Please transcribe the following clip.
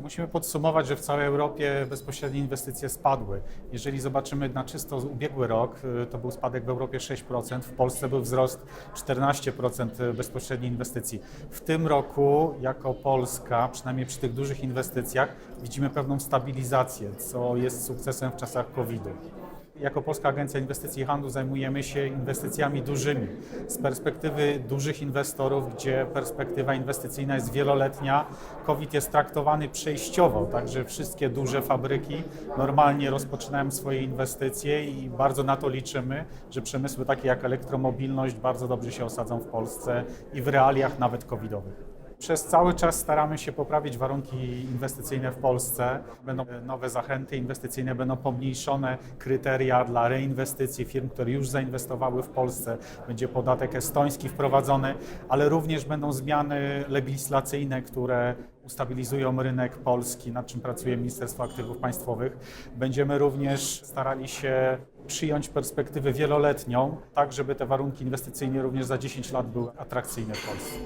Musimy podsumować, że w całej Europie bezpośrednie inwestycje spadły. Jeżeli zobaczymy na czysto ubiegły rok, y, to był spadek w Europie 6%, w Polsce był wzrost 14% bezpośrednich inwestycji. W tym roku, jako Polska, przynajmniej przy tych dużych inwestycjach, widzimy pewną stabilizację, co jest sukcesem w czasach COVID-u. Jako Polska Agencja Inwestycji i Handlu zajmujemy się inwestycjami dużymi. Z perspektywy dużych inwestorów, gdzie perspektywa inwestycyjna jest wieloletnia, COVID jest traktowany przejściowo, także wszystkie duże fabryki normalnie rozpoczynają swoje inwestycje i bardzo na to liczymy, że przemysły takie jak elektromobilność bardzo dobrze się osadzą w Polsce i w realiach nawet covidowych. Przez cały czas staramy się poprawić warunki inwestycyjne w Polsce. Będą nowe zachęty inwestycyjne, będą pomniejszone kryteria dla reinwestycji firm, które już zainwestowały w Polsce. Będzie podatek estoński wprowadzony, ale również będą zmiany legislacyjne, które ustabilizują rynek polski, nad czym pracuje Ministerstwo Aktywów Państwowych. Będziemy również starali się przyjąć perspektywę wieloletnią, tak żeby te warunki inwestycyjne również za 10 lat były atrakcyjne w Polsce.